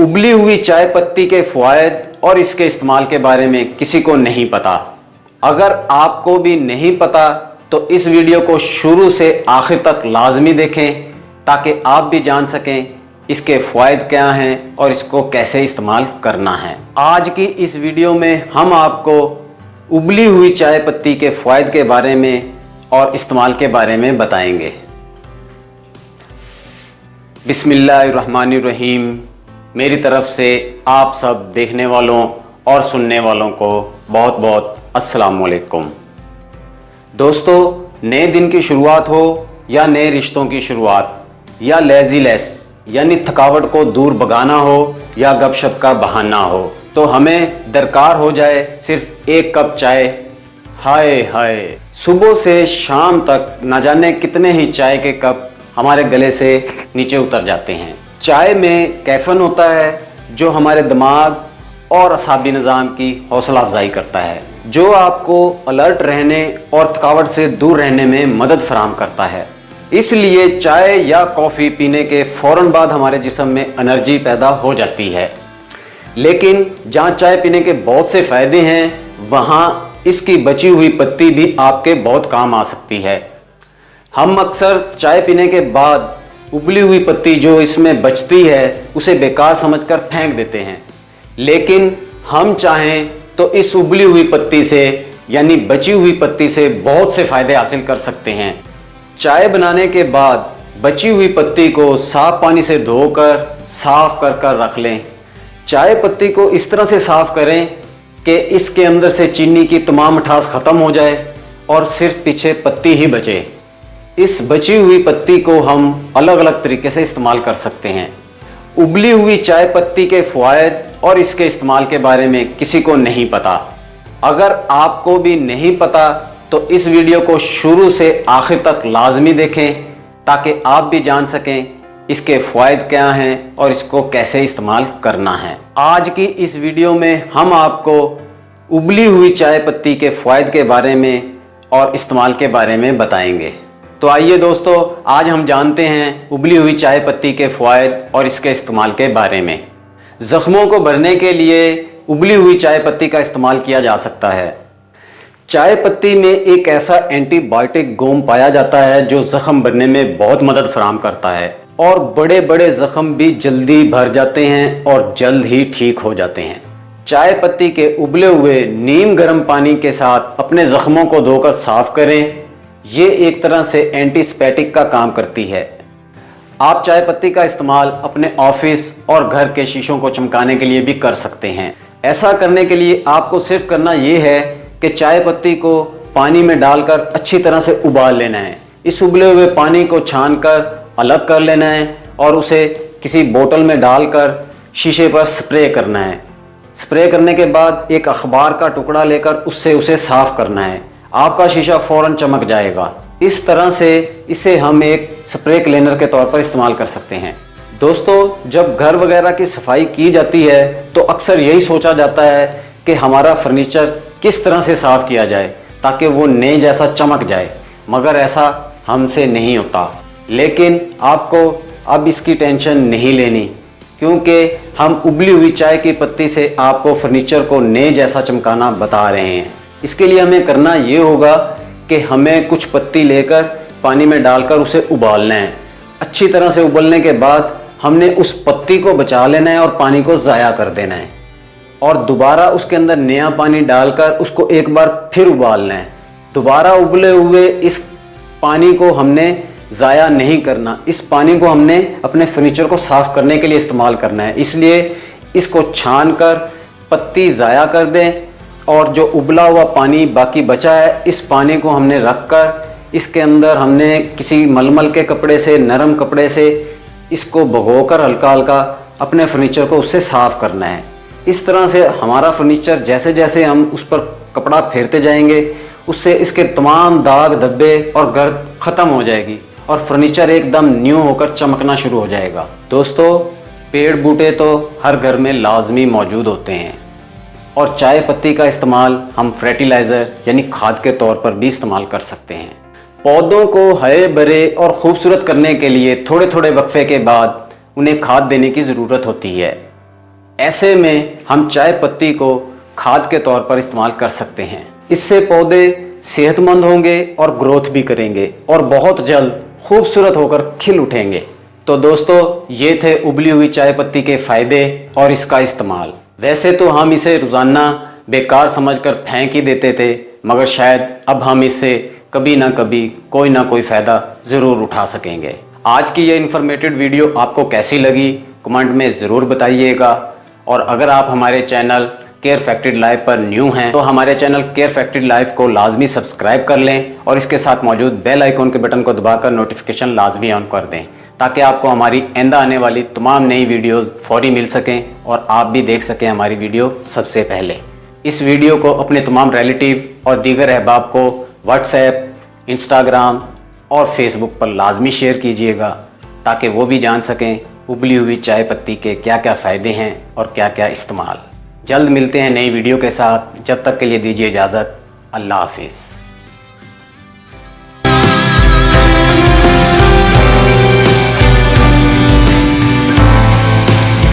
उबली हुई चाय पत्ती के फ़वाद और इसके इस्तेमाल के बारे में किसी को नहीं पता। अगर आपको भी नहीं पता तो इस वीडियो को शुरू से आखिर तक लाजमी देखें, ताकि आप भी जान सकें इसके फ़वाद क्या हैं और इसको कैसे इस्तेमाल करना है। आज की इस वीडियो में हम आपको उबली हुई चाय पत्ती के फ़वाद के बारे में और इस्तेमाल के बारे में बताएँगे। बिस्मिल्लाहिर्रहमानिर्रहीम। मेरी तरफ़ से आप सब देखने वालों और सुनने वालों को बहुत बहुत अस्सलाम वालेकुम दोस्तों, नए दिन की शुरुआत हो या नए रिश्तों की शुरुआत, या लेजीलेस यानी थकावट को दूर भगाना हो या गपशप का बहाना हो तो हमें दरकार हो जाए सिर्फ़ एक कप चाय। हाय हाय। सुबह से शाम तक न जाने कितने ही चाय के कप हमारे गले से नीचे उतर जाते हैं। चाय में कैफन होता है, जो हमारे दिमाग और असाबी निज़ाम की हौसला अफजाई करता है, जो आपको अलर्ट रहने और थकावट से दूर रहने में मदद फराम करता है। इसलिए चाय या कॉफ़ी पीने के फ़ौर बाद हमारे जिसम में एनर्जी पैदा हो जाती है। लेकिन जहाँ चाय पीने के बहुत से फ़ायदे हैं, वहाँ इसकी बची हुई पत्ती भी आपके बहुत काम आ सकती है। हम अक्सर चाय पीने के बाद उबली हुई पत्ती जो इसमें बचती है, उसे बेकार समझकर फेंक देते हैं। लेकिन हम चाहें तो इस उबली हुई पत्ती से, यानी बची हुई पत्ती से बहुत से फ़ायदे हासिल कर सकते हैं। चाय बनाने के बाद बची हुई पत्ती को साफ़ पानी से धोकर, साफ़ कर कर रख लें। चाय पत्ती को इस तरह से साफ़ करें कि इसके अंदर से चीनी की तमाम मिठास ख़त्म हो जाए और सिर्फ़ पीछे पत्ती ही बचे। इस बची हुई पत्ती को हम अलग अलग तरीके से इस्तेमाल कर सकते हैं। उबली हुई चाय पत्ती के फ़वाद और इसके इस्तेमाल के बारे में किसी को नहीं पता। अगर आपको भी नहीं पता तो इस वीडियो को शुरू से आखिर तक लाजमी देखें, ताकि आप भी जान सकें इसके फ़वाद क्या हैं और इसको कैसे इस्तेमाल करना है। आज की इस वीडियो में हम आपको उबली हुई चाय पत्ती के फ़वाद के बारे में और इस्तेमाल के बारे में बताएँगे। तो आइए दोस्तों, आज हम जानते हैं उबली हुई चाय पत्ती के फ़वाद और इसके इस्तेमाल के बारे में। ज़ख्मों को भरने के लिए उबली हुई चाय पत्ती का इस्तेमाल किया जा सकता है। चाय पत्ती में एक ऐसा एंटीबायोटिक गोम पाया जाता है जो ज़ख्म भरने में बहुत मदद फराम करता है और बड़े बड़े ज़ख्म भी जल्दी भर जाते हैं और जल्द ही ठीक हो जाते हैं। चाय पत्ती के उबले हुए नीम गर्म पानी के साथ अपने ज़ख्मों को धोकर साफ़ करें ये एक तरह से एंटीस्पैटिक का काम करती है। आप चाय पत्ती का इस्तेमाल अपने ऑफ़िस और घर के शीशों को चमकाने के लिए भी कर सकते हैं। ऐसा करने के लिए आपको सिर्फ़ करना ये है कि चाय पत्ती को पानी में डालकर अच्छी तरह से उबाल लेना है। इस उबले हुए पानी को छान कर अलग कर लेना है और उसे किसी बोतल में डालकर शीशे पर स्प्रे करना है। स्प्रे करने के बाद एक अखबार का टुकड़ा लेकर उससे उसे साफ़ करना है। आपका शीशा फ़ौरन चमक जाएगा। इस तरह से इसे हम एक स्प्रे क्लीनर के तौर पर इस्तेमाल कर सकते हैं। दोस्तों, जब घर वगैरह की सफ़ाई की जाती है तो अक्सर यही सोचा जाता है कि हमारा फर्नीचर किस तरह से साफ़ किया जाए, ताकि वो नए जैसा चमक जाए, मगर ऐसा हमसे नहीं होता। लेकिन आपको अब इसकी टेंशन नहीं लेनी, क्योंकि हम उबली हुई चाय की पत्ती से आपको फर्नीचर को नए जैसा चमकाना बता रहे हैं। इसके लिए हमें करना ये होगा कि हमें कुछ पत्ती लेकर पानी में डालकर उसे उबालना है। अच्छी तरह से उबलने के बाद हमने उस पत्ती को बचा लेना है और पानी को ज़ाया कर देना है। और दोबारा उसके अंदर नया पानी डालकर उसको एक बार फिर उबालना है। दोबारा उबले हुए इस पानी को हमने ज़ाया नहीं करना। इस पानी को हमने अपने फर्नीचर को साफ़ करने के लिए इस्तेमाल करना है। इसलिए इसको छान कर पत्ती ज़ाया कर दें और जो उबला हुआ पानी बाकी बचा है, इस पानी को हमने रख कर इसके अंदर हमने किसी मलमल के कपड़े से, नरम कपड़े से इसको भगो कर हल्का हल्का अपने फर्नीचर को उससे साफ़ करना है। इस तरह से हमारा फर्नीचर जैसे जैसे हम उस पर कपड़ा फेरते जाएँगे, उससे इसके तमाम दाग, धब्बे और गर्द ख़त्म हो जाएगी और फर्नीचर एकदम न्यू होकर चमकना शुरू हो जाएगा। दोस्तों, पेड़ बूटे तो हर घर में लाजमी मौजूद होते हैं। और चाय पत्ती का इस्तेमाल हम फर्टिलाइज़र यानी खाद के तौर पर भी इस्तेमाल कर सकते हैं। पौधों को हरे भरे और ख़ूबसूरत करने के लिए थोड़े थोड़े वक्फे के बाद उन्हें खाद देने की ज़रूरत होती है। ऐसे में हम चाय पत्ती को खाद के तौर पर इस्तेमाल कर सकते हैं। इससे पौधे सेहतमंद होंगे और ग्रोथ भी करेंगे और बहुत जल्द खूबसूरत होकर खिल उठेंगे। तो दोस्तों, ये थे उबली हुई चाय पत्ती के फ़ायदे और इसका इस्तेमाल। वैसे तो हम इसे रोज़ाना बेकार समझकर फेंक ही देते थे, मगर शायद अब हम इससे कभी ना कभी कोई ना कोई फ़ायदा ज़रूर उठा सकेंगे। आज की ये इन्फॉर्मेटिव वीडियो आपको कैसी लगी, कमेंट में ज़रूर बताइएगा। और अगर आप हमारे चैनल केयर फैक्ट्री लाइफ पर न्यू हैं तो हमारे चैनल केयर फैक्ट्री लाइफ को लाजमी सब्सक्राइब कर लें और इसके साथ मौजूद बेल आइकॉन के बटन को दबाकर नोटिफिकेशन लाजमी ऑन कर दें। ताकि आपको हमारी आंदा आने वाली तमाम नई वीडियोस फौरी मिल सकें और आप भी देख सकें हमारी वीडियो सबसे पहले। इस वीडियो को अपने तमाम रिलेटिव और दीगर अहबाब को व्हाट्सएप, इंस्टाग्राम और फेसबुक पर लाजमी शेयर कीजिएगा, ताकि वो भी जान सकें उबली हुई चाय पत्ती के क्या क्या फ़ायदे हैं और क्या क्या इस्तेमाल। जल्द मिलते हैं नई वीडियो के साथ। जब तक के लिए दीजिए इजाज़त। अल्लाह हाफिज़।